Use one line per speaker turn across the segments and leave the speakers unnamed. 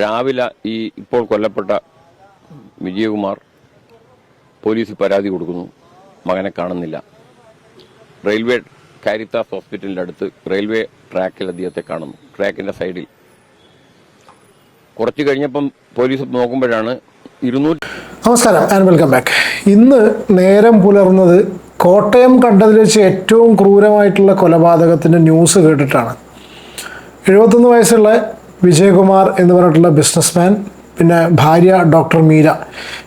രാവിലെ ഈ ഇപ്പോൾ കൊല്ലപ്പെട്ട വിജയകുമാർ പോലീസിൽ പരാതി കൊടുക്കുന്നു. മകനെ കാണുന്നില്ല. റെയിൽവേ കാരിത്താസ് ഹോസ്പിറ്റലിന്റെ അടുത്ത് റെയിൽവേ ട്രാക്കിൽ അദ്ദേഹത്തെ കാണുന്നു. ട്രാക്കിന്റെ സൈഡിൽ. കുറച്ച് കഴിഞ്ഞപ്പം പോലീസ് നോക്കുമ്പോഴാണ് ഇരുന്നൂറ്റി
നമസ്കാരം ആൻഡ് വെൽക്കം ബാക്ക് ഇന്ന് നേരം പുലർന്നത് കോട്ടയം കണ്ടതിൽ വെച്ച് ഏറ്റവും ക്രൂരമായിട്ടുള്ള കൊലപാതകത്തിന്റെ ന്യൂസ് കേട്ടിട്ടാണ്. എഴുപത്തൊന്ന് വയസ്സുള്ള വിജയകുമാർ എന്ന് പറഞ്ഞിട്ടുള്ള ബിസിനസ്മാൻ പിന്നെ ഭാര്യ ഡോക്ടർ മീര.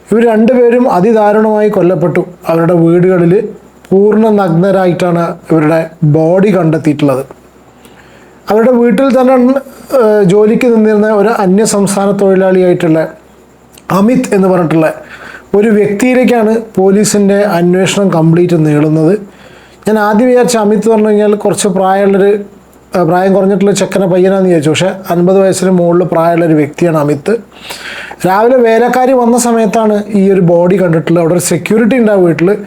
ഇവർ രണ്ടുപേരും അതിദാരുണമായി കൊല്ലപ്പെട്ടു. അവരുടെ വീടുകളിൽ പൂർണ നഗ്നരായിട്ടാണ് ഇവരുടെ ബോഡി കണ്ടെത്തിയിട്ടുള്ളത്. അവരുടെ വീട്ടിൽ തന്നെ ജോലിക്ക് നിന്നിരുന്ന ഒരു അന്യ സംസ്ഥാന തൊഴിലാളിയായിട്ടുള്ള അമിത് എന്ന് പറഞ്ഞിട്ടുള്ള ഒരു വ്യക്തിയിലേക്കാണ് പോലീസിന്റെ അന്വേഷണം കംപ്ലീറ്റ് നീളുന്നത്. ഞാൻ ആദ്യം വിചാരിച്ച അമിത് പറഞ്ഞു കഴിഞ്ഞാൽ കുറച്ച് പ്രായമുള്ളൊരു പ്രായം കുറഞ്ഞിട്ടുള്ള ചെക്കനെ പയ്യനാന്ന് ചോദിച്ചു പക്ഷേ അൻപത് വയസ്സിന് മുകളിൽ പ്രായമുള്ള ഒരു വ്യക്തിയാണ് അമിത്. രാവിലെ വേലക്കാരി വന്ന സമയത്താണ് ഈ ഒരു ബോഡി കണ്ടിട്ടുള്ളത്. അവിടെ ഒരു സെക്യൂരിറ്റി ഉണ്ട് ആ വീട്ടിൽ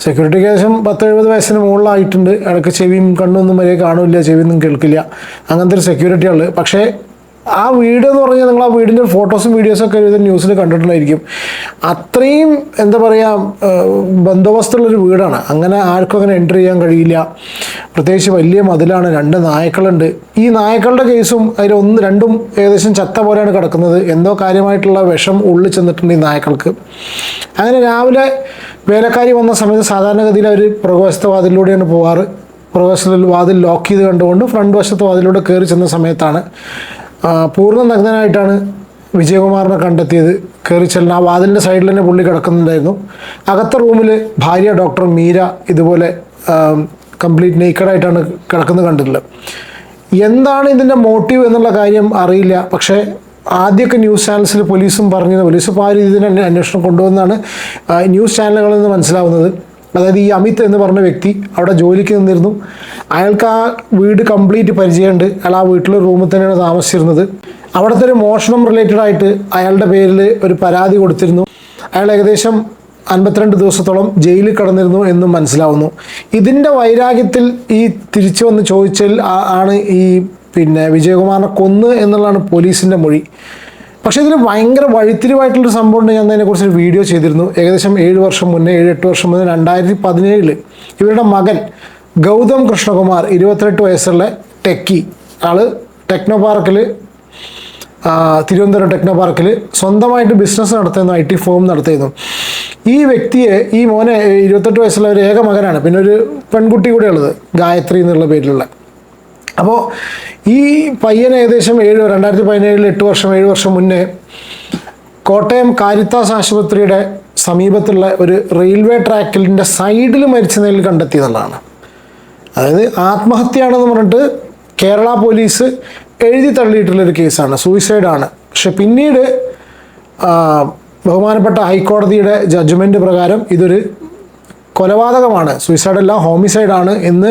സെക്യൂരിറ്റി ഏകദേശം പത്ത് എഴുപത് വയസ്സിന് മുകളിലായിട്ടുണ്ട്. ഇടയ്ക്ക് ചെവിയും കണ്ണൊന്നും വരെ കാണില്ല ചെവിയൊന്നും കേൾക്കില്ല. അങ്ങനത്തെ ഒരു സെക്യൂരിറ്റിയാണ് പക്ഷേ ആ വീഡിയോ എന്ന് പറഞ്ഞാൽ നിങ്ങൾ ആ വീടിന്റെ ഫോട്ടോസും വീഡിയോസും ഒക്കെ ന്യൂസിൽ കണ്ടിട്ടുണ്ടായിരിക്കും. അത്രയും എന്താ പറയുക ബന്ദോബസ്തുള്ളൊരു വീടാണ്. അങ്ങനെ ആർക്കും അങ്ങനെ എന്റർ ചെയ്യാൻ കഴിയില്ല. പ്രത്യേകിച്ച് വലിയ മതിലാണ്. രണ്ട് നായ്ക്കളുണ്ട്. ഈ നായ്ക്കളുടെ കേസും അതിൽ ഒന്ന് രണ്ടും ഏകദേശം ചത്ത പോലെയാണ് കിടക്കുന്നത്. എന്തോ കാര്യമായിട്ടുള്ള വിഷം ഉള്ളിൽ ചെന്നിട്ടുണ്ട് ഈ നായ്ക്കൾക്ക്. അങ്ങനെ രാവിലെ വേലക്കാരി വന്ന സമയത്ത് സാധാരണഗതിയിൽ അവർ പ്രകോശത്തെ വാതിലൂടെയാണ് പോവാറ്. പ്രകോശത്തിൽ വാതിൽ ലോക്ക് ചെയ്ത് കണ്ടുകൊണ്ട് ഫ്രണ്ട് വശത്ത് വാതിലൂടെ കയറി ചെന്ന സമയത്താണ് പൂർണ നഗ്നനായിട്ടാണ് വിജയകുമാറിനെ കണ്ടെത്തിയത്. കയറി ചെല്ലണം ആ വാതിലിന്റെ സൈഡിൽ തന്നെ പുള്ളി കിടക്കുന്നുണ്ടായിരുന്നു. അകത്ത റൂമിൽ ഭാര്യ ഡോക്ടർ മീര ഇതുപോലെ കംപ്ലീറ്റ് നേക്കഡായിട്ടാണ് കിടക്കുന്നത് കണ്ടിട്ടുള്ളത്. എന്താണ് ഇതിന്റെ മോട്ടീവ് എന്നുള്ള കാര്യം അറിയില്ല. പക്ഷേ ആദ്യമൊക്കെ ന്യൂസ് ചാനൽസിൽ പോലീസും പറഞ്ഞത് പോലീസ് ഇപ്പോൾ ആ രീതിയിൽ അന്വേഷണം കൊണ്ടുവന്നാണ് ന്യൂസ് ചാനലുകളിൽ നിന്ന് മനസ്സിലാവുന്നത്. അതായത് ഈ അമിത് എന്ന് പറഞ്ഞ വ്യക്തി അവിടെ ജോലിക്ക് നിന്നിരുന്നു. അയാൾക്ക് ആ വീട് കംപ്ലീറ്റ് പരിചയമുണ്ട്. അയാൾ ആ വീട്ടിലെ റൂമിൽ തന്നെയാണ് താമസിച്ചിരുന്നത്. അവിടുത്തെ ഒരു മോഷണം റിലേറ്റഡ് ആയിട്ട് അയാളുടെ പേരിൽ ഒരു പരാതി കൊടുത്തിരുന്നു. അയാൾ ഏകദേശം അൻപത്തിരണ്ട് ദിവസത്തോളം ജയിലിൽ കടന്നിരുന്നു എന്നും മനസ്സിലാവുന്നു. ഇതിന്റെ വൈരാഗ്യത്തിൽ ഈ തിരിച്ചു വന്ന് ചോദിച്ചാൽ ആണ് ഈ പിന്നെ വിജയകുമാറിനെ കൊന്ന് എന്നുള്ളതാണ് പോലീസിന്റെ മൊഴി. പക്ഷേ ഇതിൽ ഭയങ്കര വഴിത്തിരിവായിട്ടുള്ളൊരു സംഭവം ഉണ്ട്. ഞാൻ അതിനെക്കുറിച്ച് ഒരു വീഡിയോ ചെയ്തിരുന്നു. ഏകദേശം ഏഴ് വർഷം മുന്നേ ഏഴ് എട്ട് വർഷം മുന്നേ രണ്ടായിരത്തി പതിനേഴിൽ ഇവരുടെ മകൻ ഗൗതം കൃഷ്ണകുമാർ ഇരുപത്തെട്ട് വയസ്സുള്ള ടെക്കി. ആൾ ടെക്നോ പാർക്കിൽ തിരുവനന്തപുരം ടെക്നോ പാർക്കിൽ സ്വന്തമായിട്ട് ബിസിനസ് നടത്തുന്നു ഐ ടി ഫോം നടത്തുന്നു ഈ വ്യക്തിയെ ഈ മോനെ ഇരുപത്തെട്ട് വയസ്സുള്ള ഒരു ഏക മകനാണ്. പിന്നെ ഒരു പെൺകുട്ടി കൂടെ ഉള്ളത് ഗായത്രി എന്നുള്ള പേരിലുള്ള. അപ്പോൾ ഈ പയ്യൻ ഏകദേശം ഏഴ് രണ്ടായിരത്തി പതിനേഴിൽ എട്ട് വർഷം ഏഴ് വർഷം മുന്നേ കോട്ടയം കാരിത്താസ് ആശുപത്രിയുടെ സമീപത്തുള്ള ഒരു റെയിൽവേ ട്രാക്കിലിന്റെ സൈഡിൽ മരിച്ച നിലയിൽ കണ്ടെത്തി എന്നുള്ളതാണ് അതായത് ആത്മഹത്യയാണെന്ന് പറഞ്ഞിട്ട് കേരള പോലീസ് എഴുതി തള്ളിയിട്ടുള്ളൊരു കേസാണ്. സൂയിസൈഡാണ് പക്ഷെ പിന്നീട് ബഹുമാനപ്പെട്ട ഹൈക്കോടതിയുടെ ജഡ്ജ്മെന്റ് പ്രകാരം ഇതൊരു കൊലപാതകമാണ്. സൂയിസൈഡ് അല്ല ഹോമിസൈഡ് ആണ് എന്ന്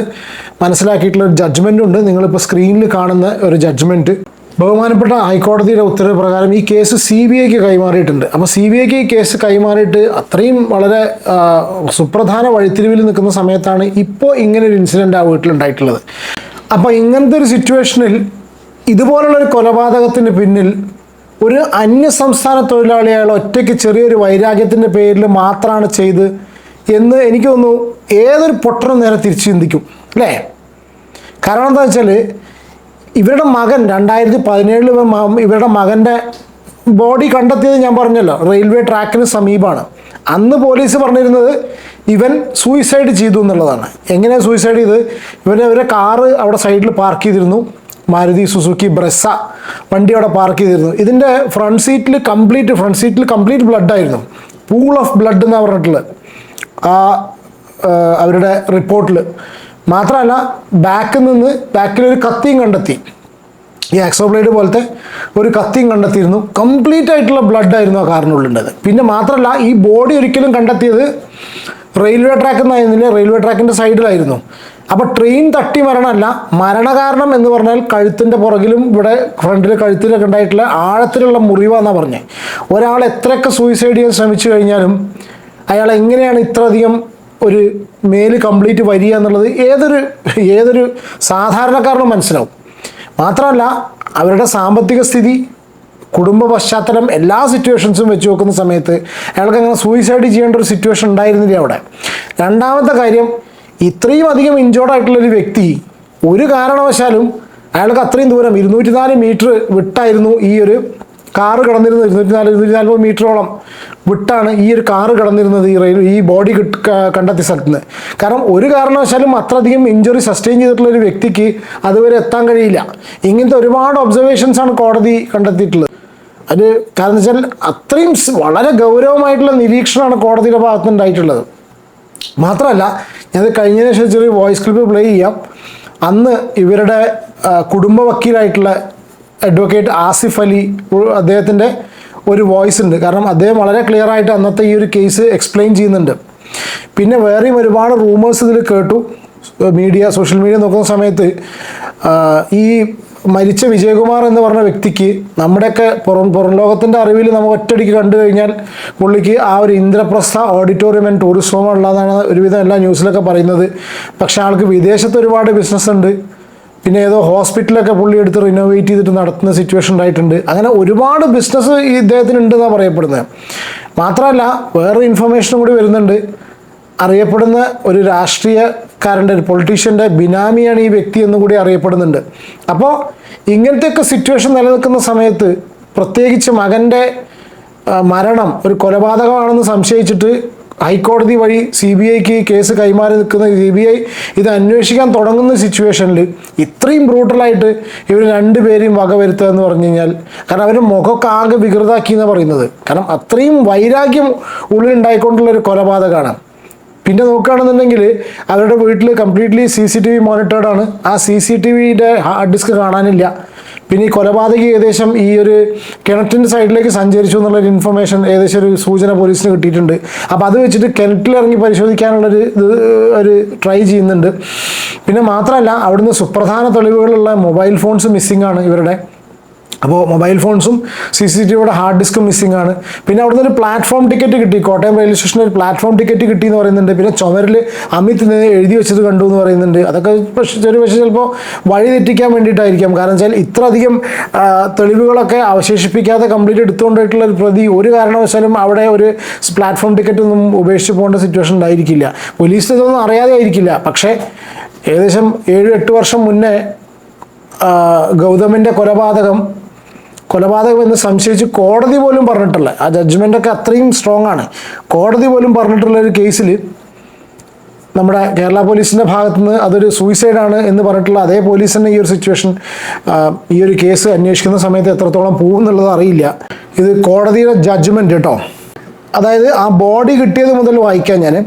മനസ്സിലാക്കിയിട്ടുള്ള ഒരു ജഡ്ജ്മെന്റ് ഉണ്ട്. നിങ്ങളിപ്പോൾ സ്ക്രീനിൽ കാണുന്ന ഒരു ജഡ്ജ്മെന്റ് ബഹുമാനപ്പെട്ട ഹൈക്കോടതിയുടെ ഉത്തരവ് പ്രകാരം ഈ കേസ് സി ബി ഐക്ക് കൈമാറിയിട്ടുണ്ട്. അപ്പോൾ സി ബി ഐക്ക് ഈ കേസ് കൈമാറിയിട്ട് അത്രയും വളരെ സുപ്രധാന വഴിത്തിരിവിൽ നിൽക്കുന്ന സമയത്താണ് ഇപ്പോൾ ഇങ്ങനെ ഒരു ഇൻസിഡന്റ് ആ വീട്ടിലുണ്ടായിട്ടുള്ളത്. അപ്പോൾ ഇങ്ങനത്തെ ഒരു സിറ്റുവേഷനിൽ ഇതുപോലുള്ള ഒരു കൊലപാതകത്തിന് പിന്നിൽ ഒരു അന്യ സംസ്ഥാന തൊഴിലാളി അയാൾ ഒറ്റയ്ക്ക് ചെറിയൊരു വൈരാഗ്യത്തിന്റെ പേരിൽ മാത്രമാണ് ചെയ്ത് എന്ന് എനിക്ക് തോന്നുന്നു ഏതൊരു പൊട്ടനും നേരെ തിരിച്ചു ചിന്തിക്കും അല്ലേ? കാരണം എന്താ വെച്ചാൽ ഇവരുടെ മകൻ രണ്ടായിരത്തി പതിനേഴിൽ ഇവരുടെ മകന്റെ ബോഡി കണ്ടെത്തിയത് ഞാൻ പറഞ്ഞല്ലോ റെയിൽവേ ട്രാക്കിന് സമീപമാണ്. അന്ന് പോലീസ് പറഞ്ഞിരുന്നത് ഇവൻ സൂയിസൈഡ് ചെയ്തു എന്നുള്ളതാണ്. എങ്ങനെയാണ് സൂയിസൈഡ് ചെയ്ത് ഇവന്റെ അവരെ കാറ് അവിടെ സൈഡിൽ പാർക്ക് ചെയ്തിരുന്നു. മാരുതി സുസുക്കി ബ്രെസ്സ വണ്ടി അവിടെ പാർക്ക് ചെയ്തിരുന്നു. ഇതിന്റെ ഫ്രണ്ട് സീറ്റിൽ കംപ്ലീറ്റ് ഫ്രണ്ട് സീറ്റിൽ കംപ്ലീറ്റ് ബ്ലഡ് ആയിരുന്നു. പൂൾ ഓഫ് ബ്ലഡ് എന്നാണ് പറഞ്ഞിട്ടുള്ളത്. ആ അവരുടെ റിപ്പോർട്ടിൽ മാത്രമല്ല ബാക്കിൽ നിന്ന് ബാക്കിൽ ഒരു കത്തിയും കണ്ടെത്തി. ഈ ആക്സോ ബ്ലേഡ് പോലത്തെ ഒരു കത്തിയും കണ്ടെത്തിയിരുന്നു. കംപ്ലീറ്റ് ആയിട്ടുള്ള ബ്ലഡ് ആയിരുന്നു ആ കാറിനുള്ളിലുള്ളത്. പിന്നെ മാത്രമല്ല ഈ ബോഡി ഒരിക്കലും കണ്ടെത്തിയത് റെയിൽവേ ട്രാക്ക് എന്നായിരുന്നില്ല റെയിൽവേ ട്രാക്കിന്റെ സൈഡിലായിരുന്നു അപ്പോൾ ട്രെയിൻ തട്ടി മരണമല്ല മരണകാരണം എന്ന് പറഞ്ഞാൽ കഴുത്തിന്റെ പുറകിലും ഇവിടെ ഫ്രണ്ടിൽ കഴുത്തിലൊക്കെ ഉണ്ടായിട്ടുള്ള ആഴത്തിലുള്ള മുറിവാന്നാണ് പറഞ്ഞത് ഒരാൾ എത്രയൊക്കെ സൂയിസൈഡ് ചെയ്യാൻ ശ്രമിച്ചു കഴിഞ്ഞാലും അയാൾ എങ്ങനെയാണ് ഇത്രയധികം ഒരു മേൽ കംപ്ലീറ്റ് വരിക എന്നുള്ളത് ഏതൊരു ഏതൊരു സാധാരണക്കാരനും മനസ്സിലാവും. മാത്രമല്ല അവരുടെ സാമ്പത്തിക സ്ഥിതി കുടുംബ പശ്ചാത്തലം എല്ലാ സിറ്റുവേഷൻസും വെച്ച് നോക്കുന്ന സമയത്ത് അയാൾക്ക് അങ്ങനെ സൂയിസൈഡ് ചെയ്യേണ്ട ഒരു സിറ്റുവേഷൻ ഉണ്ടായിരുന്നില്ല അവിടെ. രണ്ടാമത്തെ കാര്യം ഇത്രയും അധികം ഇഞ്ചോർഡ് ആയിട്ടുള്ള ഒരു വ്യക്തി ഒരു കാരണവശാലും അയാൾക്ക് അത്രയും ദൂരം ഇരുന്നൂറ്റി നാല് മീറ്റർ വിട്ടായിരുന്നു ഈ ഒരു കാറ് കടന്നിരുന്നത് ഇരുന്നൂറ്റി നാല് ഇരുന്നൂറ്റി നാൽപ്പത് മീറ്ററോളം വിട്ടാണ് ഈ ഒരു കാറ് കടന്നിരുന്നത് ഈ റെയിൽ ഈ ബോഡി കണ്ടെത്തിയ സ്ഥലത്ത് നിന്ന് കാരണം ഒരു കാരണവശാലും അത്രയധികം ഇഞ്ചുറി സസ്റ്റെയിൻ ചെയ്തിട്ടുള്ള ഒരു വ്യക്തിക്ക് അതുവരെ എത്താൻ കഴിയില്ല. ഇങ്ങനത്തെ ഒരുപാട് ഒബ്സർവേഷൻസ് ആണ് കോടതി കണ്ടെത്തിയിട്ടുള്ളത്. അത് കാരണം വെച്ചാൽ അത്രയും വളരെ ഗൗരവമായിട്ടുള്ള നിരീക്ഷണമാണ് കോടതിയുടെ ഭാഗത്ത് ഉണ്ടായിട്ടുള്ളത് മാത്രമല്ല ഞാനത് കഴിഞ്ഞതിന് ശേഷം ചെറിയ വോയിസ് ക്ലിപ്പ് പ്ലേ ചെയ്യാം. അന്ന് ഇവരുടെ കുടുംബ വക്കീലായിട്ടുള്ള അഡ്വക്കേറ്റ് ആസിഫ് അലി അദ്ദേഹത്തിന്റെ ഒരു വോയിസ് ഉണ്ട്. കാരണം അദ്ദേഹം വളരെ ക്ലിയർ ആയിട്ട് അന്നത്തെ ഈ ഒരു കേസ് എക്സ്പ്ലെയിൻ ചെയ്യുന്നുണ്ട്. പിന്നെ വേറെയും ഒരുപാട് റൂമേഴ്സ് ഇതിൽ കേട്ടു. മീഡിയ സോഷ്യൽ മീഡിയ നോക്കുന്ന സമയത്ത് ഈ മരിച്ച വിജയകുമാർ എന്ന് പറഞ്ഞ വ്യക്തിക്ക് നമ്മുടെയൊക്കെ പുറം പുറം ലോകത്തിന്റെ അറിവിൽ നമുക്ക് ഒറ്റടിക്ക് കണ്ടു കഴിഞ്ഞാൽ പുള്ളിക്ക് ആ ഒരു ഇന്ദ്രപ്രസ്ഥ ഓഡിറ്റോറിയം ആൻഡ് ടൂറിസം ഉള്ളതാണ് ഒരുവിധം എല്ലാ ന്യൂസിലൊക്കെ പറയുന്നത്. പക്ഷേ ആൾക്ക് വിദേശത്ത് ഒരുപാട് ബിസിനസ് ഉണ്ട്. പിന്നെ ഏതോ ഹോസ്പിറ്റലൊക്കെ പുള്ളി എടുത്ത് റിനോവേറ്റ് ചെയ്തിട്ട് നടത്തുന്ന സിറ്റുവേഷൻ ഉണ്ടായിട്ടുണ്ട്. അങ്ങനെ ഒരുപാട് ബിസിനസ് ഈ ഇദ്ദേഹത്തിന് ഉണ്ടെന്നാണ് പറയപ്പെടുന്നത്. മാത്രമല്ല വേറെ ഇൻഫർമേഷനും കൂടി വരുന്നുണ്ട്. അറിയപ്പെടുന്ന ഒരു രാഷ്ട്രീയക്കാരന്റെ ഒരു പൊളിറ്റീഷ്യന്റെ ബിനാമിയാണ് ഈ വ്യക്തി എന്നും കൂടി അറിയപ്പെടുന്നുണ്ട്. അപ്പോൾ ഇങ്ങനത്തെയൊക്കെ സിറ്റുവേഷൻ നിലനിൽക്കുന്ന സമയത്ത് പ്രത്യേകിച്ച് മകന്റെ മരണം ഒരു കൊലപാതകമാണെന്ന് സംശയിച്ചിട്ട് ഹൈക്കോടതി വഴി സി ബി ഐക്ക് കേസ് കൈമാറി നിൽക്കുന്ന സി ബി ഐ ഇത് അന്വേഷിക്കാൻ തുടങ്ങുന്ന സിറ്റുവേഷനിൽ ഇത്രയും ബ്രൂട്ടലായിട്ട് ഇവർ രണ്ടുപേരെയും വക വരുത്തുക എന്ന് പറഞ്ഞു കഴിഞ്ഞാൽ കാരണം അവർ മുഖമൊക്കെ ആകെ വികൃതാക്കി എന്ന് പറയുന്നത്. കാരണം അത്രയും വൈരാഗ്യം ഉള്ളിലുണ്ടായിക്കൊണ്ടുള്ള ഒരു കൊലപാതകമാണ് പിന്നെ നോക്കുകയാണെന്നുണ്ടെങ്കിൽ അവരുടെ വീട്ടിൽ completely C C T V monitored ആണ്. ആ സി സി ടി വിയുടെ ഹാർഡ് ഡിസ്ക് കാണാനില്ല. പിന്നെ ഈ കൊലപാതകി ഏകദേശം ഈ ഒരു കിണറ്റിന്റെ സൈഡിലേക്ക് സഞ്ചരിച്ചു എന്നുള്ളൊരു ഇൻഫർമേഷൻ ഏകദേശം ഒരു സൂചന പോലീസിന് കിട്ടിയിട്ടുണ്ട്. അപ്പോൾ അത് വെച്ചിട്ട് കിണറ്റിലിറങ്ങി പരിശോധിക്കാനുള്ളൊരു ഇത് ഒരു ട്രൈ ചെയ്യുന്നുണ്ട്. പിന്നെ മാത്രമല്ല അവിടുന്ന് സുപ്രധാന തെളിവുകളുള്ള മൊബൈൽ ഫോൺസ് മിസ്സിംഗ് ആണ് ഇവരുടെ. അപ്പോൾ മൊബൈൽ ഫോൺസും സി സി ടി വിയുടെ ഹാർഡ് ഡിസ്കും മിസ്സിംഗ് ആണ്. പിന്നെ അവിടുന്ന് ഒരു പ്ലാറ്റ്ഫോം ടിക്കറ്റ് കിട്ടി. കോട്ടയം റെയിൽവേ സ്റ്റേഷനിൽ ഒരു പ്ലാറ്റ്ഫോം ടിക്കറ്റ് കിട്ടി എന്ന് പറയുന്നുണ്ട്. പിന്നെ ചുമരിൽ അമിത് എഴുതി വെച്ചത് കണ്ടു എന്ന് പറയുന്നുണ്ട്. അതൊക്കെ ഒരു പക്ഷേ ചിലപ്പോൾ വഴി തെറ്റിക്കാൻ വേണ്ടിയിട്ടായിരിക്കാം. കാരണം വെച്ചാൽ ഇത്ര അധികം തെളിവുകളൊക്കെ അവശേഷിപ്പിക്കാതെ കംപ്ലീറ്റ് എടുത്തുകൊണ്ടിട്ടുള്ള ഒരു പ്രതി ഒരു കാരണവശാലും അവിടെ ഒരു പ്ലാറ്റ്ഫോം ടിക്കറ്റ് ഒന്നും ഉപേക്ഷിച്ച് പോകേണ്ട സിറ്റുവേഷൻ ഉണ്ടായിരിക്കില്ല. പോലീസ് ഇതൊന്നും അറിയാതെ ആയിരിക്കില്ല. പക്ഷേ ഏകദേശം ഏഴ് എട്ട് വർഷം മുന്നേ ഗൗതമിന്റെ കൊലപാതകം കൊലപാതകം എന്ന് സംശയിച്ച് കോടതി പോലും പറഞ്ഞിട്ടുള്ള ആ ജഡ്ജ്മെന്റ് ഒക്കെ അത്രയും സ്ട്രോങ് ആണ്. കോടതി പോലും പറഞ്ഞിട്ടുള്ള ഒരു കേസിൽ നമ്മുടെ കേരള പോലീസിന്റെ ഭാഗത്തു നിന്ന് അതൊരു സൂയിസൈഡ് ആണ് എന്ന് പറഞ്ഞിട്ടുള്ള അതേ പോലീസ് തന്നെ ഈ ഒരു സിറ്റുവേഷൻ ഈ ഒരു കേസ് അന്വേഷിക്കുന്ന സമയത്ത് എത്രത്തോളം പോകും എന്നുള്ളത് അറിയില്ല. ഇത് കോടതിയുടെ ജഡ്ജ്മെന്റ് കേട്ടോ അതായത് ആ ബോഡി കിട്ടിയത് മുതൽ വായിക്കാൻ ഞാൻ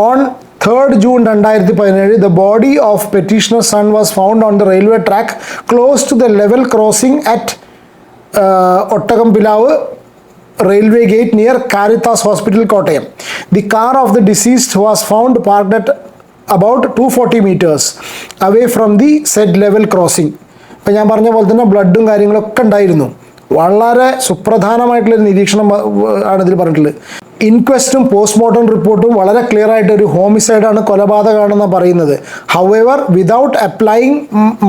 ഓൺ തേർഡ് ജൂൺ രണ്ടായിരത്തി പതിനേഴ് the body of petitioner son was found on the railway track close to the level crossing at ഒട്ടകം Pilavu railway gate near Caritas hospital Kottayam. The car of the deceased was found parked at about two forty meters away from the said level crossing ഇപ്പം ഞാൻ പറഞ്ഞ പോലെ തന്നെ ബ്ലഡും കാര്യങ്ങളൊക്കെ ഉണ്ടായിരുന്നു. വളരെ സുപ്രധാനമായിട്ടുള്ളൊരു നിരീക്ഷണം ആണ് ഇതിൽ പറഞ്ഞിട്ടുള്ളത്. ഇൻക്വസ്റ്റും പോസ്റ്റ്മോർട്ടം റിപ്പോർട്ടും വളരെ ക്ലിയർ ആയിട്ട് ഒരു ഹോമിസൈഡാണ് കൊലപാതകമാണെന്ന് പറയുന്നത്. However without applying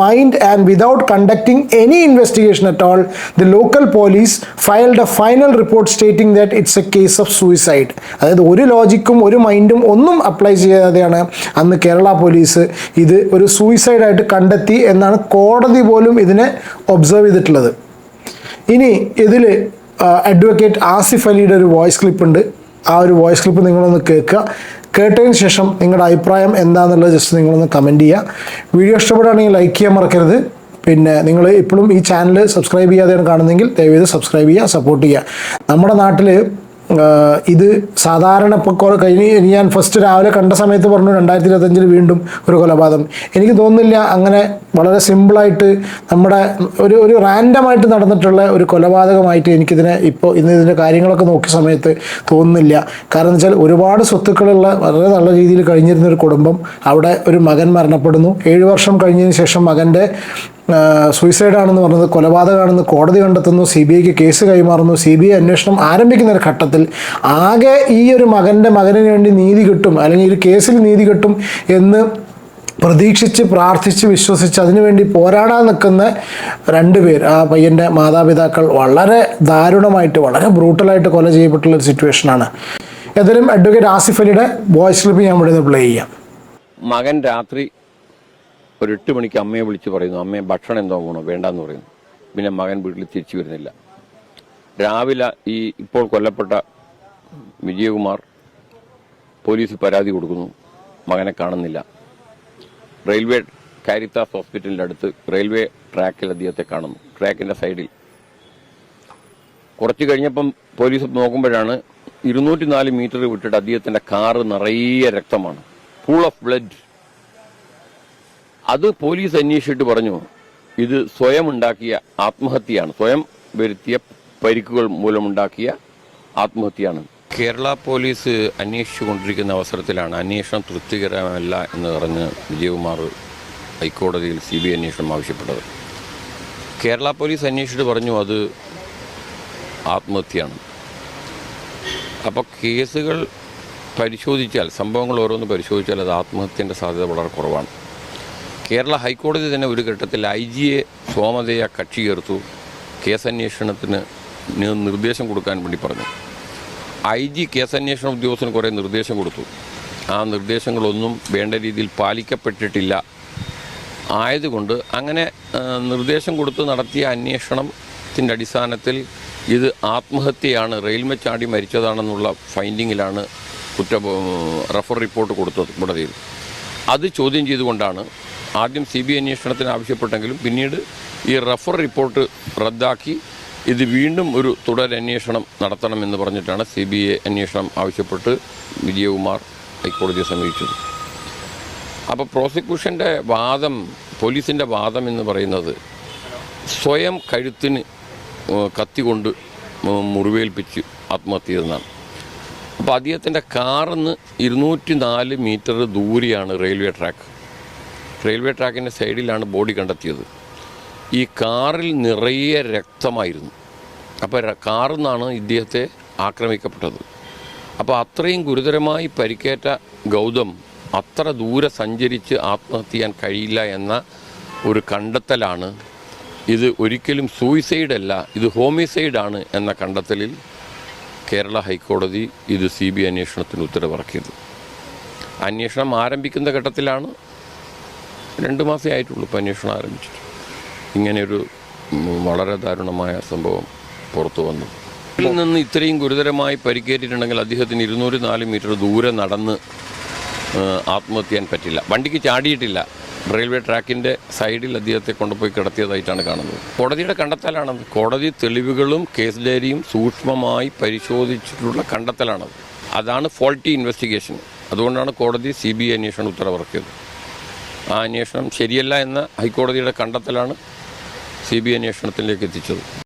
mind and without conducting any investigation at all the local police filed a final report stating that it's a case of suicide അതായത് ഒരു ലോജിക്കും ഒരു മൈൻഡും ഒന്നും അപ്ലൈ ചെയ്യാതെയാണ് അന്ന് കേരള പോലീസ് ഇത് ഒരു സൂയിസൈഡായിട്ട് കണ്ടെത്തി എന്നാണ് കോടതി പോലും ഇതിനെ ഒബ്സർവ് ചെയ്തിട്ടുള്ളത്. ഇനി ഇതിൽ അഡ്വക്കേറ്റ് ആസിഫ് അലിയുടെ ഒരു വോയിസ് ക്ലിപ്പ് ഉണ്ട്. ആ ഒരു വോയിസ് ക്ലിപ്പ് നിങ്ങളൊന്ന് കേൾക്കുക. കേട്ടതിന് ശേഷം നിങ്ങളുടെ അഭിപ്രായം എന്താണെന്നുള്ളത് ജസ്റ്റ് നിങ്ങളൊന്ന് കമന്റ് ചെയ്യുക. വീഡിയോ ഇഷ്ടപ്പെടുകയാണെങ്കിൽ ലൈക്ക് ചെയ്യാൻ മറക്കരുത്. പിന്നെ നിങ്ങൾ ഇപ്പോഴും ഈ ചാനൽ സബ്സ്ക്രൈബ് ചെയ്യാതെയാണ് കാണുന്നതെങ്കിൽ ദയവേത് സബ്സ്ക്രൈബ് ചെയ്യുക സപ്പോർട്ട് ചെയ്യുക. നമ്മുടെ നാട്ടിൽ ഇത് സാധാരണ ഇപ്പോൾ കഴിഞ്ഞ് ഞാൻ ഫസ്റ്റ് രാവിലെ കണ്ട സമയത്ത് പറഞ്ഞു രണ്ടായിരത്തി ഇരുപത്തഞ്ചിൽ വീണ്ടും ഒരു കൊലപാതകം. എനിക്ക് തോന്നുന്നില്ല അങ്ങനെ വളരെ സിമ്പിളായിട്ട് നമ്മുടെ ഒരു ഒരു റാൻഡമായിട്ട് നടന്നിട്ടുള്ള ഒരു കൊലപാതകമായിട്ട് എനിക്കിതിനെ ഇപ്പോൾ ഇന്ന് ഇതിന്റെ കാര്യങ്ങളൊക്കെ നോക്കിയ സമയത്ത് തോന്നുന്നില്ല. കാരണം വെച്ചാൽ ഒരുപാട് സ്വത്തുക്കളുള്ള വളരെ നല്ല രീതിയിൽ കഴിഞ്ഞിരുന്ന ഒരു കുടുംബം അവിടെ ഒരു മകൻ മരണപ്പെടുന്നു. ഏഴ് വർഷം കഴിഞ്ഞതിന് ശേഷം മകന്റെ സൂയിസൈഡാണെന്ന് പറഞ്ഞത് കൊലപാതകമാണെന്ന് കോടതി കണ്ടെത്തുന്നു സി ബി ഐക്ക് കേസ് കൈമാറുന്നു സി ബി ഐ അന്വേഷണം ആരംഭിക്കുന്ന ഒരു ഘട്ടത്തിൽ ആകെ ഈ ഒരു മകന്റെ മകനിന് വേണ്ടി നീതി കിട്ടും അല്ലെങ്കിൽ ഒരു കേസിൽ നീതി കിട്ടും എന്ന് പ്രതീക്ഷിച്ച് പ്രാർത്ഥിച്ച് വിശ്വസിച്ച് അതിനുവേണ്ടി പോരാടാൻ നിൽക്കുന്ന രണ്ട് പേർ ആ പയ്യന്റെ മാതാപിതാക്കൾ വളരെ ദാരുണമായിട്ട് വളരെ ബ്രൂട്ടലായിട്ട് കൊല ചെയ്യപ്പെട്ടുള്ള ഒരു സിറ്റുവേഷനാണ് ഏതായാലും അഡ്വക്കേറ്റ് ആസിഫ് അലിയുടെ വോയിസ് ക്ലിപ്പ് ഞാൻ ഇവിടെ നിന്ന് പ്ലേ ചെയ്യാം.
മകൻ രാത്രി ഒരു എട്ട് മണിക്ക് അമ്മയെ വിളിച്ച് പറയുന്നു അമ്മയെ ഭക്ഷണം എന്തോ വേണോ വേണ്ടെന്ന് പറയുന്നു. പിന്നെ മകൻ വീട്ടിൽ തിരിച്ചു വരുന്നില്ല. രാവിലെ ഈ ഇപ്പോൾ കൊല്ലപ്പെട്ട വിജയകുമാർ പോലീസ് പരാതി കൊടുക്കുന്നു. മകനെ കാണുന്നില്ല. റെയിൽവേ കാരിത്താസ് ഹോസ്പിറ്റലിന്റെ അടുത്ത് റെയിൽവേ ട്രാക്കിൽ അദ്ദേഹത്തെ കാണുന്നു. ട്രാക്കിന്റെ സൈഡിൽ. കുറച്ച് കഴിഞ്ഞപ്പം പോലീസ് നോക്കുമ്പോഴാണ് ഇരുന്നൂറ്റി നാല് മീറ്റർ വിട്ടിട്ട് അദ്ദേഹത്തിന്റെ കാറ് നിറയെ രക്തമാണ്. ഫുൾ ഓഫ് ബ്ലഡ് അത് പോലീസ് അന്വേഷിച്ചിട്ട് പറഞ്ഞു ഇത് സ്വയം ഉണ്ടാക്കിയ ആത്മഹത്യയാണ്. സ്വയം വരുത്തിയ പരിക്കുകൾ മൂലമുണ്ടാക്കിയ ആത്മഹത്യയാണ്. കേരള പോലീസ് അന്വേഷിച്ചുകൊണ്ടിരിക്കുന്ന അവസരത്തിലാണ് അന്വേഷണം തൃപ്തികരമല്ല എന്ന് പറഞ്ഞ് വിജയകുമാർ ഹൈക്കോടതിയിൽ സി ബി ഐ അന്വേഷണം ആവശ്യപ്പെട്ടത്. കേരള പോലീസ് അന്വേഷിച്ചിട്ട് പറഞ്ഞു അത് ആത്മഹത്യയാണ്. അപ്പോൾ കേസുകൾ പരിശോധിച്ചാൽ സംഭവങ്ങൾ ഓരോന്ന് പരിശോധിച്ചാൽ അത് ആത്മഹത്യന്റെ സാധ്യത വളരെ കുറവാണ്. കേരള ഹൈക്കോടതി തന്നെ ഒരു ഘട്ടത്തിൽ ഐ ജിയെ സോമതയ കക്ഷി ചേർത്തു. കേസന്വേഷണത്തിന് നിർദ്ദേശം കൊടുക്കാൻ വേണ്ടി പറഞ്ഞു. ഐ ജി കേസന്വേഷണ ഉദ്യോഗസ്ഥന് കുറേ നിർദ്ദേശം കൊടുത്തു. ആ നിർദ്ദേശങ്ങളൊന്നും വേണ്ട രീതിയിൽ പാലിക്കപ്പെട്ടിട്ടില്ല. ആയതുകൊണ്ട് അങ്ങനെ നിർദ്ദേശം കൊടുത്ത് നടത്തിയ അന്വേഷണത്തിന്റെ അടിസ്ഥാനത്തിൽ ഇത് ആത്മഹത്യയാണ് റെയിൽവേ ചാടി മരിച്ചതാണെന്നുള്ള ഫൈൻഡിങ്ങിലാണ് കുറ്റ റഫർ റിപ്പോർട്ട് കൊടുത്തത് കോടതിയിൽ. അത് ചോദ്യം ചെയ്തുകൊണ്ടാണ് ആദ്യം സി ബി ഐ അന്വേഷണത്തിന് ആവശ്യപ്പെട്ടെങ്കിലും പിന്നീട് ഈ റഫർ റിപ്പോർട്ട് റദ്ദാക്കി. ഇത് വീണ്ടും ഒരു തുടരന്വേഷണം നടത്തണമെന്ന് പറഞ്ഞിട്ടാണ് സി ബി ഐ അന്വേഷണം ആവശ്യപ്പെട്ട് വിജയകുമാർ ഹൈക്കോടതിയെ സമീപിച്ചത്. അപ്പോൾ പ്രോസിക്യൂഷന്റെ വാദം പോലീസിന്റെ വാദം എന്ന് പറയുന്നത് സ്വയം കഴുത്തിന് കത്തി കൊണ്ട് മുറിവേൽപ്പിച്ച് ആത്മഹത്യ ചെയ്തെന്നാണ് അപ്പോൾ അദ്ദേഹത്തിന്റെ കാറിന്ന് ഇരുന്നൂറ്റി നാല് മീറ്റർ ദൂരെയാണ് റെയിൽവേ ട്രാക്ക്. റെയിൽവേ ട്രാക്കിന്റെ സൈഡിലാണ് ബോഡി കണ്ടെത്തിയത്. ഈ കാറിൽ നിറയെ രക്തമായിരുന്നു. അപ്പോൾ കാറിൽ നിന്നാണ് ഇദ്ദേഹത്തെ ആക്രമിക്കപ്പെട്ടത്. അപ്പോൾ അത്രയും ഗുരുതരമായി പരിക്കേറ്റ ഗൗതം അത്ര ദൂരെ സഞ്ചരിച്ച് ആത്മഹത്യ ചെയ്യാൻ കഴിയില്ല എന്ന ഒരു കണ്ടെത്തലാണ്. ഇത് ഒരിക്കലും സൂയിസൈഡ് അല്ല ഇത് ഹോമിസൈഡാണ് എന്ന കണ്ടെത്തലിൽ കേരള ഹൈക്കോടതി ഇത് സി ബി അന്വേഷണത്തിന് ഉത്തരവിറക്കിയത്. അന്വേഷണം ആരംഭിക്കുന്ന ഘട്ടത്തിലാണ് രണ്ട് മാസമേ ആയിട്ടുള്ളൂ ഇപ്പോൾ അന്വേഷണം ആരംഭിച്ചിട്ട്. ഇങ്ങനെയൊരു വളരെ ദാരുണമായ സംഭവം പുറത്തു വന്നു. ഇതിൽ നിന്ന് ഇത്രയും ഗുരുതരമായി പരിക്കേറ്റിട്ടുണ്ടെങ്കിൽ അദ്ദേഹത്തിന് ഇരുന്നൂറ് നാല് മീറ്റർ ദൂരെ നടന്ന് ആത്മഹത്യ ചെയ്യാൻ പറ്റില്ല. വണ്ടിക്ക് ചാടിയിട്ടില്ല. റെയിൽവേ ട്രാക്കിന്റെ സൈഡിൽ അദ്ദേഹത്തെ കൊണ്ടുപോയി കിടത്തിയതായിട്ടാണ് കാണുന്നത്. കോടതിയുടെ കണ്ടെത്തലാണത്. കോടതി തെളിവുകളും കേസ് ഡയറിയും സൂക്ഷ്മമായി പരിശോധിച്ചിട്ടുള്ള കണ്ടെത്തലാണത്. അതാണ് ഫോൾട്ടി ഇൻവെസ്റ്റിഗേഷൻ അതുകൊണ്ടാണ് കോടതി സി ബി ഐ അന്വേഷണം ഉത്തരവിറക്കിയത്. ആ അന്വേഷണം ശരിയല്ല എന്ന ഹൈക്കോടതിയുടെ കണ്ടെത്തലാണ് സി ബി അന്വേഷണത്തിലേക്ക് എത്തിച്ചത്.